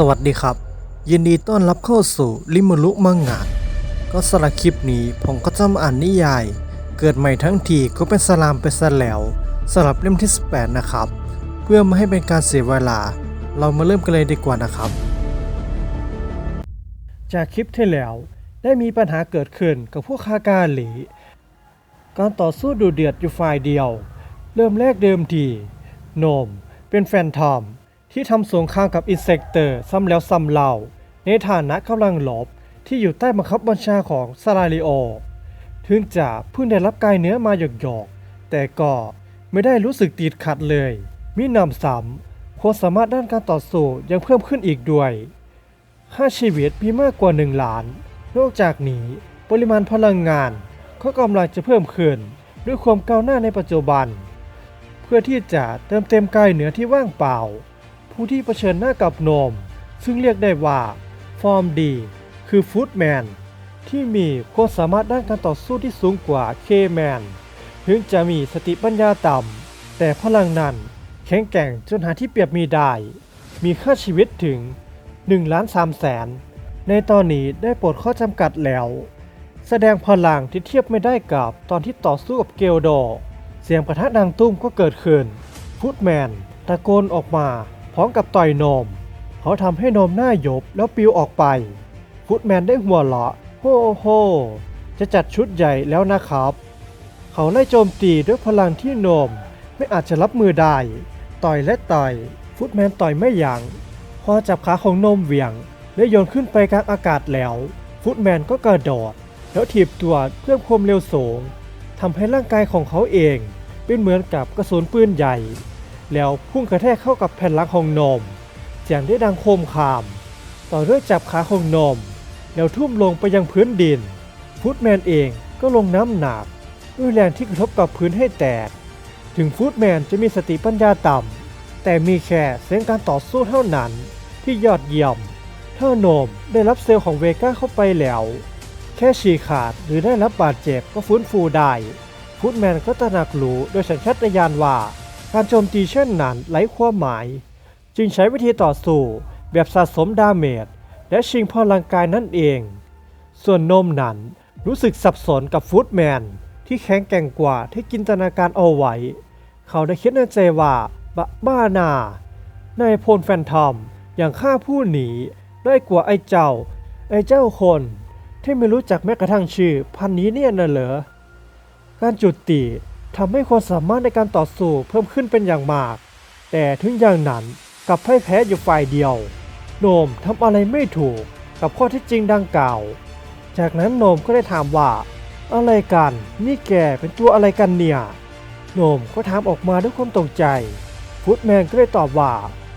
สวัสดีครับ ยินดีต้อนรับเข้าสู่ลิมลุมังงะก็สำหรับคลิปนี้ผมก็จะมาอ่านนิยาย เกิดใหม่ทั้งทีก็เป็นสลามไปซะแล้วสำหรับเล่มที่ 18 นะครับ เพื่อไม่ให้เป็นการเสียเวลา เรามาเริ่มกันเลยดีกว่านะครับ จากคลิปที่แล้วได้มีปัญหาเกิดขึ้นกับพวกคากาหลี การต่อสู้ดูเดือดอยู่ฝ่ายเดียว เริ่มแรกเดิมทีโนมเป็นแฟนทอม ที่ทำสงครามกับอินเซกเตอร์ซ้ำแล้วซ้ำเล่าในฐานะกำลังหลบที่อยู่ใต้บังคับบัญชาของซาลาริโอ ถึงจะเพิ่งได้รับกายเนื้อมาหยอกๆ แต่ก็ไม่ได้รู้สึกติดขัดเลย มินำซ้ำความสามารถด้านการต่อสู้ยังเพิ่มขึ้นอีกด้วย ค่าชีวิตมีมากกว่า 1 ล้าน นอกจากนี้ปริมาณพลังงานก็กำลังจะเพิ่มขึ้นด้วยความก้าวหน้าในปัจจุบัน เพื่อที่จะเติมเต็มกายเหนือที่ว่างเปล่า ผู้ที่เผชิญหน้ากับโนม ซึ่งเรียกได้ว่า ฟอร์มดี คือฟูดแมนที่มีความสามารถด้านการต่อสู้ที่สูงกว่าเคแมนถึงจะมีสติปัญญาต่ำ แต่พลังนั้นแข็งแกร่งจนหาที่เปรียบมีได้ มีค่าชีวิตถึง1ล้าน3แสน ในตอนนี้ได้ปลดข้อจำกัดแล้ว แสดงพลังที่เทียบไม่ได้กับตอนที่ต่อสู้กับเกลโด เสียงประทะดังตุ้มก็เกิดขึ้น ฟุตแมนตะโกนออกมา พร้อมกับต่อยนม เขาทำให้นมหน้าหยบแล้วปิวออกไป ฟุตแมนได้หัวเราะโฮโฮ จะจัดชุดใหญ่แล้วนะครับ เขาไล่โจมตีด้วยพลังที่นมไม่อาจจะรับมือได้ ต่อยและต่อย ฟุตแมนต่อยไม่ยัง้งพอจับขาของนมเหวี่ยง และโยนขึ้นไปกลางอากาศแล้ว ฟุตแมนก็กระโดด แล้วถีบตัวเพื่อความเร็วสูงทำให้ร่างกายของเขาเอง เป็นเหมือนกับกระสุนปืนใหญ่ แล้วพุ่งกระแทกเข้ากับแผ่นหลังของโนมเสียงได้ดังโคมคาม ต่อด้วยจับขาของโนม แล้วทุ่มลงไปยังพื้นดิน ฟุตแมนเองก็ลงน้ำหนักด้วยแรงที่กระทบกับพื้นให้แตก ถึงฟุตแมนจะมีสติปัญญาต่ำ แต่มีแค่เส้นการต่อสู้เท่านั้นที่ยอดเยี่ยม ถ้าโนมได้รับเซลล์ของเวก้าเข้าไปแล้ว แค่ฉีกขาดหรือได้รับบาดเจ็บก็ฟื้นฟูได้ ฟุตแมนก็ตระหนักรู้โดยสัญชาตญาณว่า การโจมตีเช่นนั้นไร้ความหมาย จึงใช้วิธีต่อสู้แบบสะสมดาเมจและชิงพลังกายนั่นเอง ส่วนโนมนั้นรู้สึกสับสนกับฟุตแมนที่แข็งแกร่งกว่าที่จินตนาการเอาไว้ เขาได้คิดในใจว่าบบ้านา ในายพลแฟนทอมอย่างข้าผู้หนีได้กว่าไอ้เจ้า ไอ้เจ้าคน ที่ไม่รู้จักแม้กระทั่งชื่อพันนี้เนี่ยน่ะเหรอ การจุดติ ทำให้ความสามารถในการต่อสู้เพิ่มขึ้นเป็นอย่างมาก แต่ถึงอย่างนั้นกลับพ่ายแพ้อยู่ฝ่ายเดียว โนมทำอะไรไม่ถูกกับข้อที่จริงดังกล่าว จากนั้นโนมก็ได้ถามว่า อะไรกันนี่แกเป็นตัวอะไรกันเนี่ยโนมก็ถามออกมาด้วยความตกใจฟุตแมนก็ได้ตอบว่า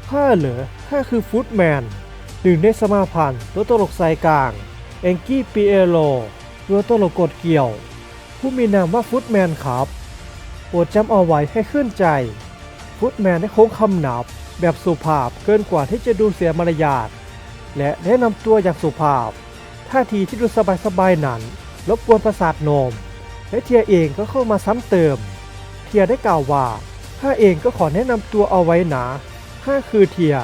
ข้าเหรอข้าคือฟุตแมนหนึ่งในสมาพันธ์ตัวตลกสายกลางเองกี้ปีเอโลตัวตลกกดเกี่ยว ผู้มีนามว่าฟุตแมนครับ โปรดจำเอาไว้ให้ขึ้นใจฟุตแมนได้โค้งคำนับ แบบสุภาพเกินกว่าที่จะดูเสียมารยาทและแนะนำตัวอย่างสุภาพ ท่าทีที่ดูสบายๆนั้นรบกวนประสาทโนม และเทียเองก็เข้ามาซ้ำเติม เทียได้กล่าวว่าข้าเองก็ขอแนะนำตัวเอาไว้นะข้าคือเทีย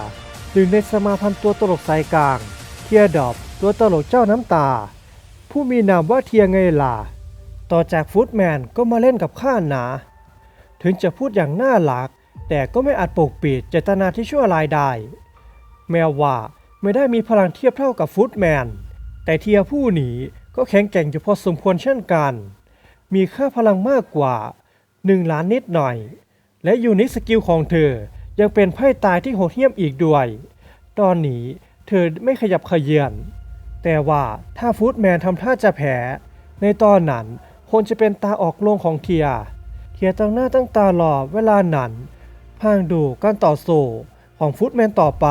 หนึ่งในสมาพันธ์ตัวตลกสายกลาง เทียดอบตัวตลกเจ้าน้ำตา ผู้มีนามว่าเทียไงล่ะต่อจากฟุตแมนก็มาเล่นกับข้านะ ถึงจะพูดอย่างน่ารัก แต่ก็ไม่อาจปกปิดเจตนาที่ชั่วร้ายได้ แม้ว่าไม่ได้มีพลังเทียบเท่ากับฟุตแมน แต่เทียผู้หนีก็แข็งแกร่งอยู่พอสมควรเช่นกัน มีค่าพลังมากกว่า 1 ล้านนิดหน่อย และยูนิสกิลของเธอยังเป็นไพ่ตายที่โหดเหี้ยมอีกด้วย ตอนนี้เธอไม่ขยับขยือนแต่ว่าถ้าฟูดแมนทำท่าจะแพ้ ในตอนนั้นคงจะเป็นตาออกโลงของเทีย เทียตั้งหน้าตั้งตารอเวลานั้นพางดูการต่อสู้ของฟุตแมนต่อไป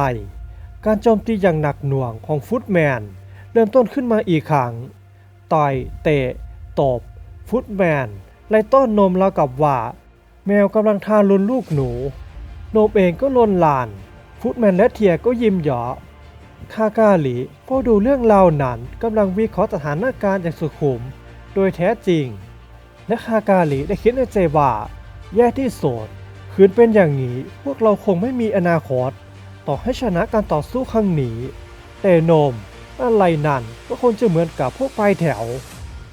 การโจมตีอย่างหนักหน่วงของฟุตแมน เริ่มต้นขึ้นมาอีกครั้ง ต่อยเตะ ตบ ฟุตแมนไล่ต้อนนมแล้วกับว่า แมวกำลังทารุนลูกหนูโนมเองก็ลนลาน ฟุตแมนและเทียก็ยิ้มหยอคากาหลีพอดูเรื่องราวนั้นกำลังวิเคราะห์สถานการณ์อย่างสุขุม โดยแท้จริง และคากาหลีได้คิดในใจว่า แย่ที่สุดคืนเป็นอย่างนี้พวกเราคงไม่มีอนาคต ต่อให้ชนะการต่อสู้ครั้งนี้ แต่โนมอะไรนั่นก็คงจะเหมือนกับพวกปลายแถว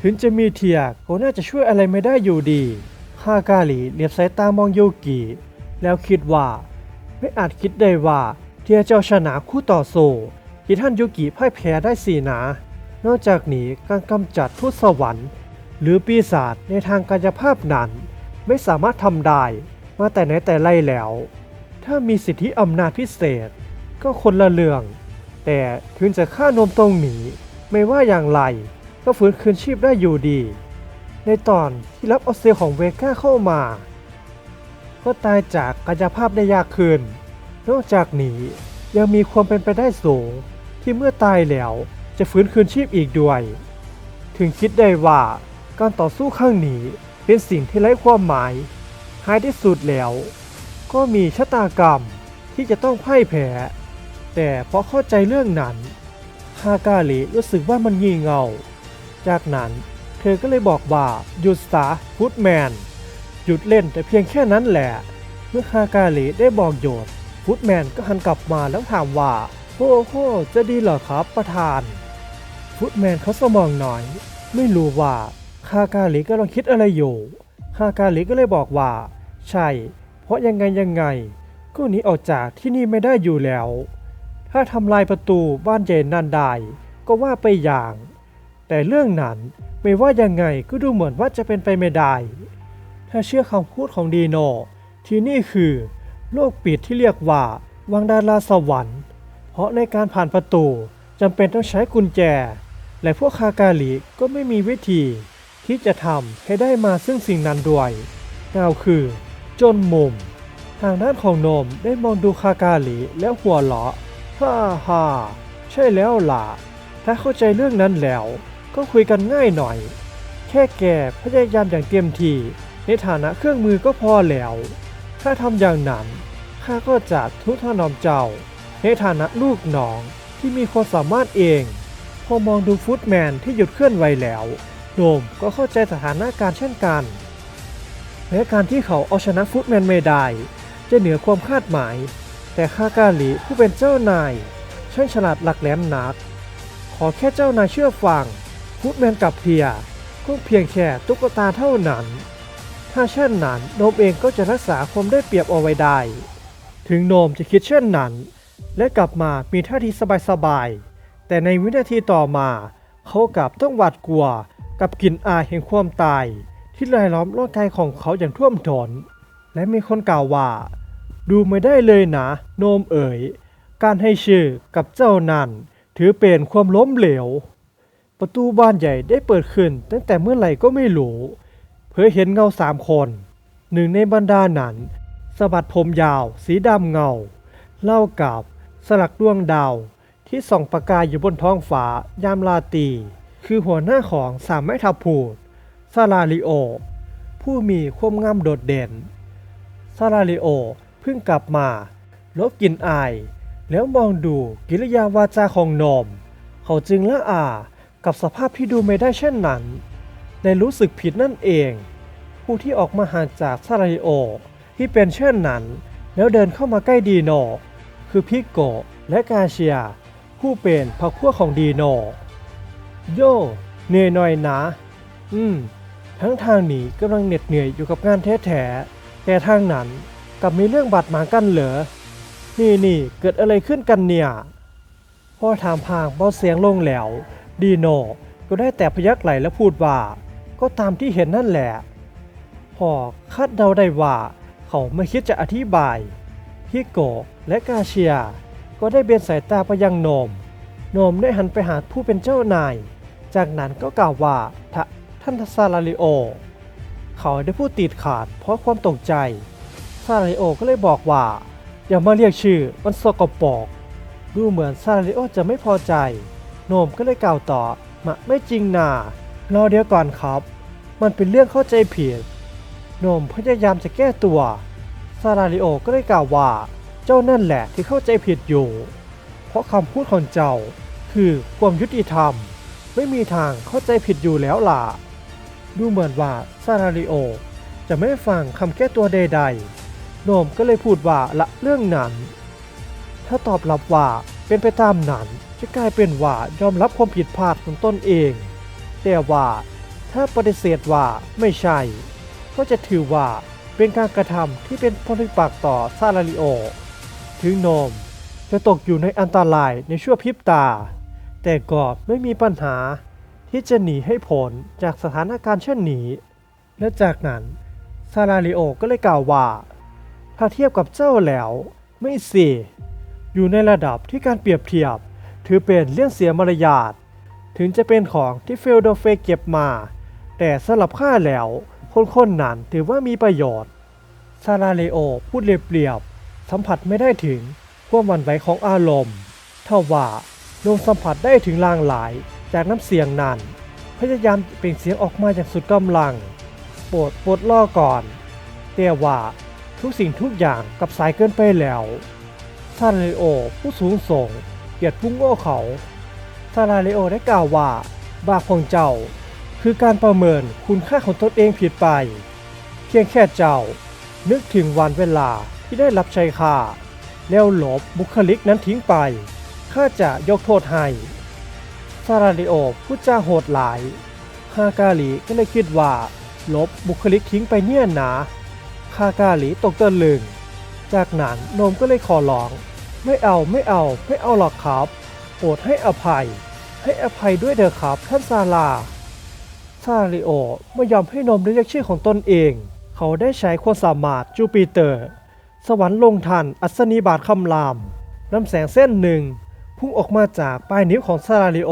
ถึงจะมีเทียก็น่าจะช่วยอะไรไม่ได้อยู่ดีฮากาหลีเหลียบสายตามองยูกิแล้วคิดว่า ไม่อาจคิดได้ว่าเทียเจ้าชนะคู่ต่อสู้ที่ท่านยูกิพ่ายแพ้ได้สีนะ นอกจากนี้การกำจัดทูตสวรรค์ หรือปีศาจในทางกายภาพนั้น ไม่สามารถทำได้มาแต่ไหนแต่ไรแล้ว ถ้ามีสิทธิอำนาจพิเศษ ก็คนละเรื่อง แต่ถึงจะฆ่านมตรงหนีไม่ว่าอย่างไร ก็ฟื้นคืนชีพได้อยู่ดี ในตอนที่รับเอเซลของเวก้าเข้ามา ก็ตายจากกายภาพได้ยากขึ้น นอกจากนี้ยังมีความเป็นไปได้สูง ที่เมื่อตายแล้วจะฟื้นคืนชีพอีกด้วย ถึงคิดได้ว่า การต่อสู้ครั้งนี้เป็นสิ่งที่ไร้ความหมายท้ายที่สุดแล้ว ก็มีชะตากรรมที่จะต้องพ่ายแพ้ แต่พอเข้าใจเรื่องนั้นฮากาลิรู้สึกว่ามันงี่เง่า จากนั้นเธอก็เลยบอกว่าหยุดซะฟุตแมน หยุดเล่นแต่เพียงแค่นั้นแหละ เมื่อฮากาลิได้บอกโยดฟุตแมนก็หันกลับมาแล้วถามว่าโอ้โหจะดีเหรอครับประธาน ฟุตแมนเขาสมองหน่อย ไม่รู้ว่า ฮากาลิกำลังคิดอะไรอยู่ฮากาลิก็เลยบอกว่า ใช่ เพราะยังไงยังไง ก็หนีออกจากที่นี่ไม่ได้อยู่แล้ว ถ้าทำลายประตูบ้านใหญ่นั่นได้ ก็ว่าไปอย่าง แต่เรื่องนั้นไม่ว่ายังไงก็ดูเหมือนว่าจะเป็นไปไม่ได้ ถ้าเชื่อคำพูดของดีโน ที่นี่คือ โลกปิดที่เรียกว่าวังดาราสวรรค์ เพราะในการผ่านประตูจำเป็นต้องใช้กุญแจ และพวกคากาลิก็ไม่มีวิธี ที่จะทำให้ได้มาซึ่งสิ่งนั้นด้วยกล่าวคือ จนมุม ทางด้านของโนมได้มองดูคากาลิแล้วหัวเราะฮ่าฮ่าใช่แล้วล่ะ ถ้าเข้าใจเรื่องนั้นแล้ว ก็คุยกันง่ายหน่อย แค่แกพยายามอย่างเต็มที่ในฐานะเครื่องมือก็พอแล้ว ถ้าทำอย่างนั้นข้าก็จะทุกถนอมเจ้า ในฐานะลูกน้องที่มีความสามารถเอง พอมองดูฟุตแมนที่หยุดเคลื่อนไหวแล้ว โดมก็เข้าใจสถานการณ์เช่นกันแม้การที่เขาเอาชนะฟุตแมนไม่ได้จะเหนือความคาดหมาย แต่คากาลีผู้เป็นเจ้านายช่างฉลาดหลักแหลมนัก ขอแค่เจ้านายเชื่อฟังฟุตแมนกับเพียก็เพียงแค่ตุ๊กตาเท่านั้น ถ้าเช่นนั้นโนมเองก็จะรักษาความได้เปรียบเอาไว้ได้ ถึงโนมจะคิดเช่นนั้น และกลับมามีท่าทีสบายๆแต่ในวินาทีต่อมาเขากลับต้องหวาดกลัว กับกลิ่นอายแห่งความตาย ที่ลายล้อมร่างกายของเขาอย่างท่วมทนและมีคนกล่าวว่า ดูไม่ได้เลยนะ โนมเอ๋ย การให้ชื่อกับเจ้านั้นถือเป็นความล้มเหลว ประตูบ้านใหญ่ได้เปิดขึ้น ตั้งแต่เมื่อไหร่ก็ไม่รู้เพื่อเห็นเงาสามคน หนึ่งในบรรดานั้นสะบัดผมยาว สีดำเงา เล่ากับสลักดวงดาวที่ส่องประกายอยู่บนท้องฟ้ายามลาตรี คือหัวหน้าของสามไม้ทัพพูดซาลาริโอ ผู้มีความงามโดดเด่นซาลาริโอเพิ่งกลับมา ลบกลิ่นอาย แล้วมองดูกิริยาวาจาของโนมเขาจึงละอากับสภาพที่ดูไม่ได้เช่นนั้นและรู้สึกผิดนั่นเอง ผู้ที่ออกมาห่างจากซาลาริโอที่เป็นเช่นนั้น แล้วเดินเข้ามาใกล้ดีโน คือพิกโกและกาเชีย ผู้เป็นพรรคพวกของดีโน โย่เหนื่อยหน่อยนะ อืม ทั้งทางหนีกำลังเหน็ดเหนื่อยอยู่กับงานแท้ๆแต่ทางนั้นกลับมีเรื่องบาดหมางกันเหรอ นี่นี่เกิดอะไรขึ้นกันเนี่ยพอถามพางเบาเสียงลงแล้ว ดีโนก็ได้แต่พยักไหลและพูดว่า ก็ตามที่เห็นนั่นแหละพอคาดเดาได้ว่า เขาไม่คิดจะอธิบายฮิโกะและกาเชีย ก็ได้เบนสายตาไปยังโนม โนมได้หันไปหาผู้เป็นเจ้านาย จากนั้นก็กล่าวว่าท่านซาลาริโอ เขาได้พูดติดขาดเพราะความตกใจ ซาลาริโอก็เลยบอกว่า อย่ามาเรียกชื่อมันสกปรกดูเหมือนซาลาริโอจะไม่พอใจ โนมก็เลยกล่าวต่อมาไม่จริงนารอเดี๋ยวก่อนครับ มันเป็นเรื่องเข้าใจผิด โนมพยายามจะแก้ตัว ซาลาริโอก็ได้กล่าวว่า เจ้านั่นแหละที่เข้าใจผิดอยู่ เพราะคำพูดของเจ้า คือความยุติธรรม ไม่มีทางเข้าใจผิดอยู่แล้วล่ะ ดูเหมือนว่าซาลาริโอ จะไม่ฟังคำแก้ตัวใดๆ โนมก็เลยพูดว่าละเรื่องนั้น ถ้าตอบรับว่าเป็นไปตามนั้นจะกลายเป็นว่ายอมรับความผิดพลาดของตนเอง แต่ว่าถ้าปฏิเสธว่าไม่ใช่ ก็จะถือว่าเป็นการกระทำที่เป็นผลปักษ์ต่อซาลาริโอ ถึงโนม จะตกอยู่ในอันตรายในชั่วพริบตา แต่ก็ไม่มีปัญหาที่จะหนีให้พ้นจากสถานการณ์เช่นนี้ และจากนั้นซาลาริโอก็เลยกล่าวว่า ถ้าเทียบกับเจ้าแล้ว ไม่สิอยู่ในระดับที่การเปรียบเทียบ ถือเป็นเรื่องเสียมารยาท ถึงจะเป็นของที่เฟลโดเฟเก็บมา แต่สำหรับข้าแล้ว คนคนๆนั้นถือว่ามีประโยชน์ซาราเลโอพูดเรียบๆสัมผัสไม่ได้ถึง ความหวั่นไหวของอารมณ์เท่าว่าลงสัมผัสได้ถึงลางหลายจากน้ำเสียงนั้น พยายามเปล่งเสียงออกมาอย่างสุดกำลังโปรดปลดล่อก่อนแต่ว่าทุกสิ่งทุกอย่างกับสายเกินไปแล้วซาราเลโอผู้สูงส่งเกียรติผู้โง่เขาซาราเลโอได้กล่าวว่า บาปของเจ้า คือการประเมินคุณค่าของตนเองผิดไป เพียงแค่เจ้า นึกถึงวันเวลาที่ได้รับใช้ค่า แล้วลบบุคลิกนั้นทิ้งไป ข้าจะยกโทษให้ซาราเลโอพูดจาโหดหลายฮากาลีก็เลยคิดว่าลบบุคลิกทิ้งไปเนี่ยนะฮากาลีตกตะลึง จากนั้นโนมก็เลยขอร้อง ไม่เอาไม่เอาไม่เอาหรอกครับโปรดให้อภัย ให้อภัยด้วยเถอะครับท่านซาลาซาริโอไม่ยอมให้นมเรียกชื่อของตนเอง เขาได้ใช้ความสามารถจูปิเตอร์ สวรรค์ลงทันอัศนีบาทคำราม น้ำแสงเส้นหนึ่ง พุ่งออกมาจากปลายนิ้วของซาริโอ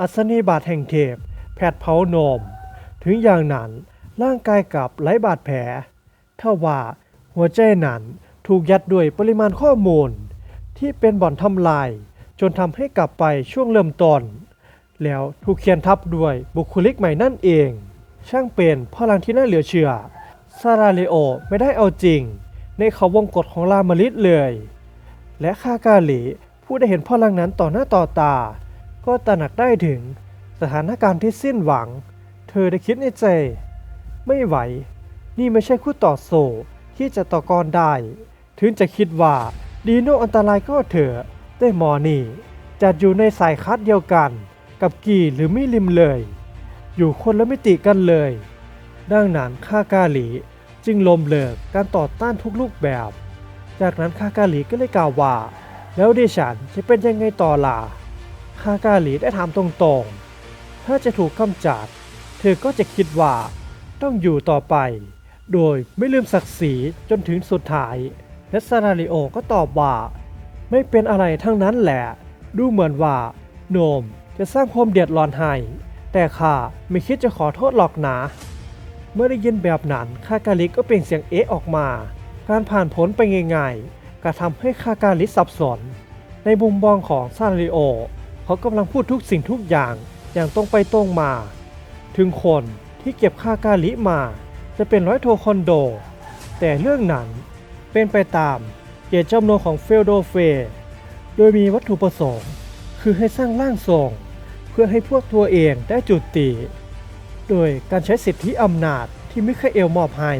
อัศนีบาทแห่งเทพ แผดเผาโนม ถึงอย่างนั้นร่างกายกลับไร้บาดแผลถ้าว่าหัวใจนั้นถูกยัดด้วยปริมาณข้อมูล ที่เป็นบ่อนทำลาย จนทำให้กลับไปช่วงเริ่มต้นแล้วถูกเขียนทับด้วยบุคลิกใหม่นั่นเอง ช่างเป็นพลังที่น่าเหลือเชื่อซาราเลโอไม่ได้เอาจริง ในเขาวงกฎของลามาริสเลย และคากาหลีผู้ได้เห็นพลังนั้นต่อหน้าต่อตา ก็ตระหนักได้ถึงสถานการณ์ที่สิ้นหวัง เธอได้คิดในใจ ไม่ไหว นี่ไม่ใช่คู่ต่อสู้ที่จะต่อกรได้ ถึงจะคิดว่าดีโนอันตรายก็เถอะแต่หมอนี่จัดอยู่ในสายคัดเดียวกัน กับกีหรือมิลิมเลย อยู่คนละมิติกันเลย ดังนั้นข้ากาหลี จึงล้มเลิกการต่อต้านทุกรูปแบบ จากนั้นข้ากาลีก็เลยกล่าวว่า แล้วดิฉันจะเป็นยังไงต่อล่ะข้ากาลีได้ถามตรงๆ ถ้าจะถูกกำจัด เธอก็จะคิดว่าต้องอยู่ต่อไป โดยไม่ลืมศักดิ์ศรีจนถึงสุดท้ายและซาราริโอก็ตอบว่า ไม่เป็นอะไรทั้งนั้นแหละ ดูเหมือนว่า โนมจะสร้างความเดือดร้อนให้แต่ข้าไม่คิดจะขอโทษหรอกนะ เมื่อได้ยินแบบนั้นคากาลิก็เปล่งเสียงเอะออกมา การผ่านพ้นไปง่ายๆก็ทำให้คากาลิสับสน ในมุมมองของซาริโอ เขากำลังพูดทุกสิ่งทุกอย่างอย่างตรงไปตรงมา ถึงคนที่เก็บคากาลิมา จะเป็นร้อยโทคอนโด แต่เรื่องนั้นเป็นไปตามเจตจำนงของเฟลโดเฟ โดยมีวัตถุประสงค์ คือให้สร้างร่างทรง เพื่อให้พวกตัวเองได้จุดติ โดยการใช้สิทธิอำนาจที่มิคาเอลมอบให้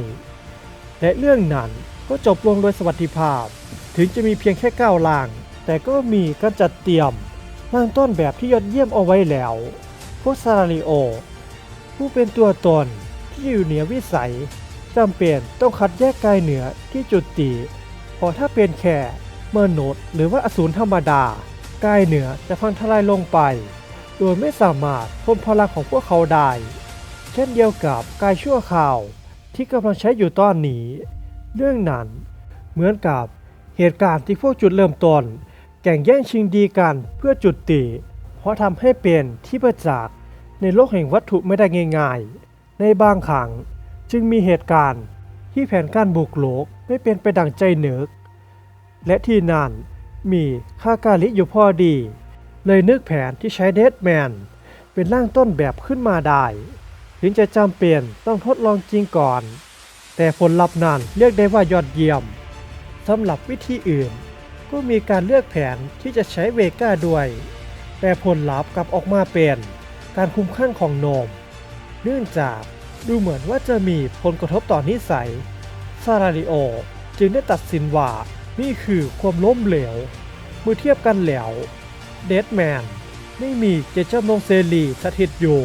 และเรื่องนั้นก็จบลงโดยสวัสดิภาพ ถึงจะมีเพียงแค่ก้าวล่าง แต่ก็มีการจัดเตรียมร่างต้นแบบที่ยอดเยี่ยมเอาไว้แล้วพวกซาริโอ ผู้เป็นตัวตนที่อยู่เหนือวิสัยจำเป็นต้องคัดแยกกายเหนือที่จุดติเพราะถ้าเป็นแค่มนุษย์หรือว่าอสูรธรรมดา กายเหนือจะพังทลายลงไป โดยไม่สามารถทนพลังของพวกเขาได้ ช่นเดียวกับกายชั่วคราวที่กำลังใช้อยู่ตอนนี้ เรื่องนั้นเหมือนกับเหตุการณ์ที่พวกจุดเริ่มต้นแข่งแย่งชิงดีกันเพื่อจุดติ เพราะทำให้เป็นที่ประจักษ์ในโลกแห่งวัตถุไม่ได้ง่ายๆ ในบางครั้งจึงมีเหตุการณ์ที่แผนการบุกโลกไม่เป็นไปดังใจนึก และที่นั่นมีค่ากาลิอยู่พอดี เลยนึกแผนที่ใช้เดดแมนเป็นร่างต้นแบบขึ้นมาได้ ถึงจะจำเป็นต้องทดลองจริงก่อน แต่ผลลัพธ์นั้นเรียกได้ว่ายอดเยี่ยมสำหรับวิธีอื่น ก็มีการเลือกแผนที่จะใช้เวก้าด้วย แต่ผลลัพธ์กลับออกมาเป็นการคุมขั้นของโนม เนื่องจากดูเหมือนว่าจะมีผลกระทบต่อนิสัยซาราริโอจึงได้ตัดสินว่านี่คือความล้มเหลว เมื่อเทียบกันแล้ว เดดแมนไม่มีเจตจำนงเซรีสถิตอยู่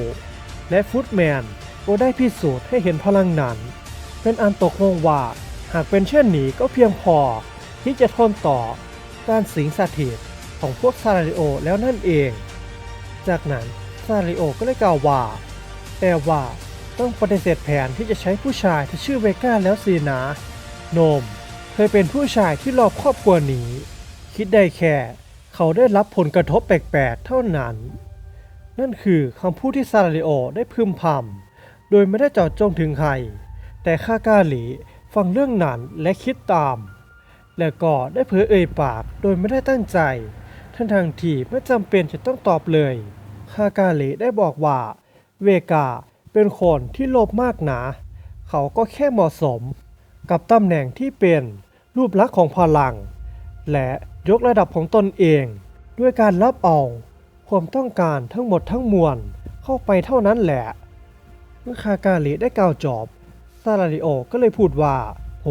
และฟุตแมนก็ได้พิสูจน์ให้เห็นพลังนั้น เป็นอันตกลงว่า หากเป็นเช่นนี้ก็เพียงพอที่จะทนต่อการสิงสถิตของพวกซาริโอแล้วนั่นเอง จากนั้นซาริโอก็ได้กล่าวว่า แต่ว่าต้องปฏิเสธแผนที่จะใช้ผู้ชายที่ชื่อเวก้าแล้วสินะโนมเคยเป็นผู้ชายที่รอบครอบครัวนี้ คิดได้แค่ เขาได้รับผลกระทบแปลกๆเท่านั้น นั่นคือคำพูดที่ซาริโอได้พึมพำโดยไม่ได้เจาะจงถึงใคร แต่ข้ากาหลีฟังเรื่องนั้นและคิดตาม และก็ได้เผยเอ่ยปากโดยไม่ได้ตั้งใจทั้งทางที่ไม่จำเป็นจะต้องตอบเลยข้ากาหลีได้บอกว่า เวกาเป็นคนที่โลภมากหนาเขาก็แค่เหมาะสม กับตำแหน่งที่เป็นรูปลักษณ์ของพลัง และยกระดับของตนเอง ด้วยการรับเอา ความต้องการทั้งหมดทั้งมวลเข้าไปเท่านั้นแหละเมื่อคากาลิได้กล่าวจบซาลาริโอก็เลยพูดว่าโห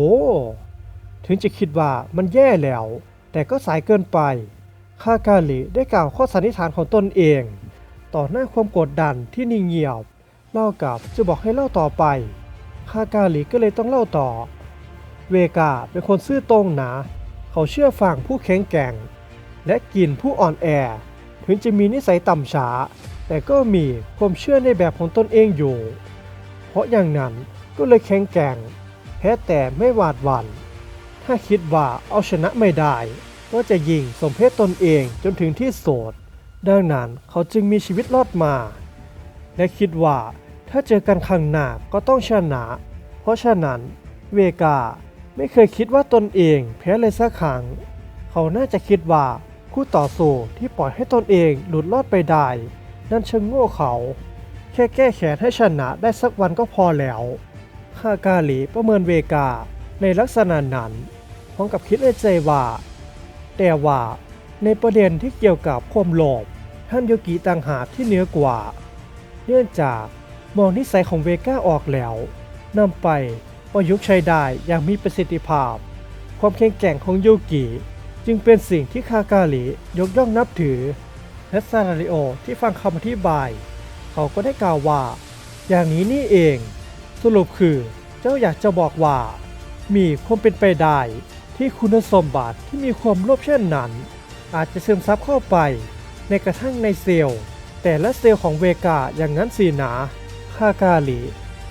ถึงจะคิดว่ามันแย่แล้ว แต่ก็สายเกินไปคากาลิได้กล่าวข้อสันนิษฐานของตนเอง ต่อหน้าความกดดันที่นิ่งเงียบ เล่ากับจะบอกให้เล่าต่อไปคากาลิก็เลยต้องเล่าต่อ เวกาเป็นคนซื่อตรงนะ เขาเชื่อฟังผู้แข็งแกร่ง และกินผู้อ่อนแอ ถึงจะมีนิสัยต่ำช้า แต่ก็มีความเชื่อในแบบของตนเองอยู่ เพราะอย่างนั้นก็เลยแข็งแกร่งแพ้แต่ไม่หวาดหวัน่นถ้าคิดว่าเอาชนะไม่ได้ ก็จะยิงสมเพศตนเองจนถึงที่โสดดังนั้นเขาจึงมีชีวิตรอดมา และคิดว่าถ้าเจอกันครั้งหน้าก็ต้องชนะ เพราะฉะนั้นเวกาไม่เคยคิดว่าตนเองแพ้เลยสักครั้ง เขาน่าจะคิดว่า คู่ต่อสู้ที่ปล่อยให้ตนเองหลุดรอดไปได้ นั่นเชิงโง่เขา แค่แก้แค้นให้ชนะได้สักวันก็พอแล้วข้ากาหลีประเมินเวกาในลักษณะนั้นพร้อมกับคิดในใจว่า แต่ว่าในประเด็นที่เกี่ยวกับความโลภท่านโยกิต่างหากที่เหนือกว่า เนื่องจากมองนิสัยของเวก้าออกแล้วนำไปประยุกต์ใช้ได้อย่างมีประสิทธิภาพ ความแข็งแกร่งของโยกิ จึงเป็นสิ่งที่คากาลียกย่องนับถือและซาราริโอที่ฟังคำอธิบาย เขาก็ได้กล่าวว่า อย่างนี้นี่เอง สรุปคือเจ้าอยากจะบอกว่า มีความเป็นไปได้ที่คุณสมบัติที่มีความโลภเช่นนั้น อาจจะซึมซับเข้าไปในกระทั่งในเซลล์ แต่ละเซลล์ของเวกาอย่างนั้นสินะคากาลี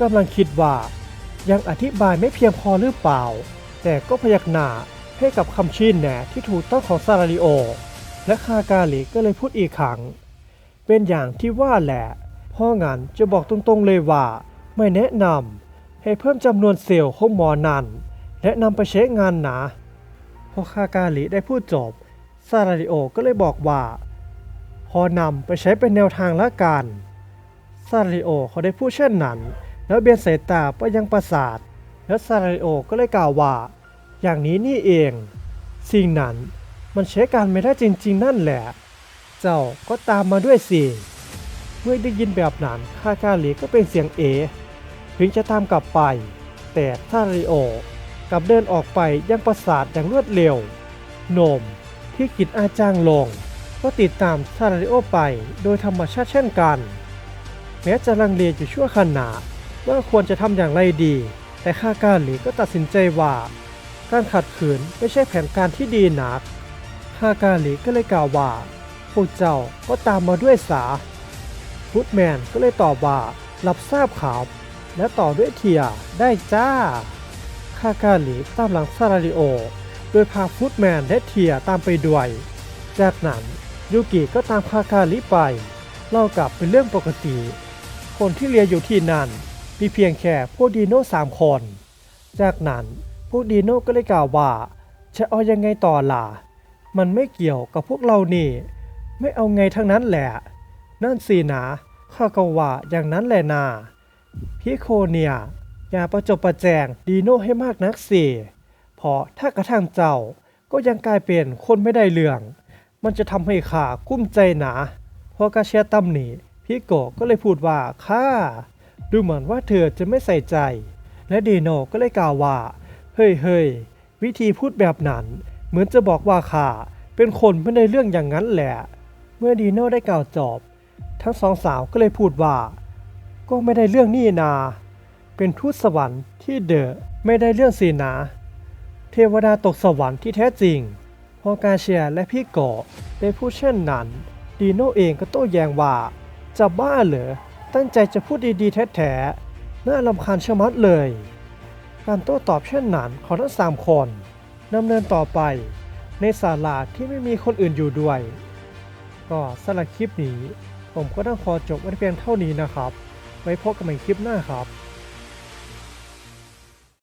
กำลังคิดว่า ยังอธิบายไม่เพียงพอหรือเปล่า แต่ก็พยักหน้า ให้กับคำชี้แนะที่ถูกต้องของซาราริโอ และคากาลีก็เลยพูดอีกครั้ง เป็นอย่างที่ว่าแหละพราะงั้นจะบอกตรงๆเลยว่า ไม่แนะนำให้เพิ่มจำนวนเซลล์ของหมอนันและนำไปใช้งานนะพอคากาลีได้พูดจบซาราริโอก็เลยบอกว่า พอนำไปใช้เป็นแนวทางละกันซาริโอเขาได้พูดเช่นนั้น แล้วเบียนสายตาไปยังปราสาท แล้วซาริโอก็เลยกล่าวว่า อย่างนี้นี่เอง สิ่งนั้นมันใช้การไม่ได้จริง ๆ นั่นแหละ เจ้าก็ตามมาด้วยสิ เมื่อได้ยินแบบนั้นคาคาหลีก็เป็นเสียงเอ ถึงจะตามกลับไป แต่ซาริโอกลับเดินออกไปยังปราสาทอย่างรวดเร็วโนมที่กิดอาจางลง ก็ติดตามซาริโอไปโดยธรรมชาติเช่นกัน แม้จะลังเลอยู่ชั่วขณะว่าควรจะทำอย่างไรดี แต่ข้ากาหลีก็ตัดสินใจว่า การขัดขืนไม่ใช่แผนการที่ดีนักข้ากาลีก็เลยกล่าวว่า พวกเจ้าก็ตามมาด้วยสาฟุตแมนก็เลยตอบว่ารับทราบข่าวและต่อด้วยเทียได้จ้าข้ากาลีตามหลังซาราริโอ โดยพาฟุตแมนและเทียตามไปด้วย จากนั้นยูกิก็ตามคากาลิไป เล่ากลับเป็นเรื่องปกติ คนที่เรียนอยู่ที่นั่นมีเพียงแค่พวกดีโน่สามคน จากนั้น วกดีโน่ก็เลยกล่าวว่า จะเอายังไงต่อล่ะ มันไม่เกี่ยวกับพวกเรานี่ ไม่เอาไงทั้งนั้นแหละ นั่นสินะข้าก็ว่าอย่างนั้นแหละนาพี่โคเนี่ยอย่าประจบประแจงดีโน่ให้มากนักสิเพราะถ้ากระทั่งเจ้าก็ยังกลายเป็นคนไม่ได้เรื่อง มันจะทำให้ข้ากุ้มใจหนาพอกาเชียตำหนิพี่โกก็เลยพูดว่าข้าดูเหมือนว่าเธอจะไม่ใส่ใจ และดีโน่ก็เลยกล่าวว่า เฮ้ยเฮ้ยวิธีพูดแบบนั้น เหมือนจะบอกว่าข้าเป็นคนไม่ได้เรื่องอย่างนั้นแหละ เมื่อดีโน่ได้กล่าวจบ ทั้งสองสาวก็เลยพูดว่า ก็ไม่ได้เรื่องนี่นา เป็นทูตสวรรค์ที่เดอะไม่ได้เรื่องสีนาเทวดาตกสวรรค์ที่แท้จริง พอกาเชียและพี่เกาะได้พูดเช่นนั้น ดีโน่เองก็โต้แย้งว่าจะบ้าเหรอตั้งใจจะพูดดีๆแท้ๆน่ารำคาญชะมัดเลย การโต้ตอบเช่นนั้นของทั้งสามคนดำเนินต่อไปในศาลาที่ไม่มีคนอื่นอยู่ด้วย ก็สำหรับคลิปนี้ ผมก็ต้องขอจบไว้เพียงเท่านี้นะครับ ไว้พบกันใหม่คลิปหน้าครับ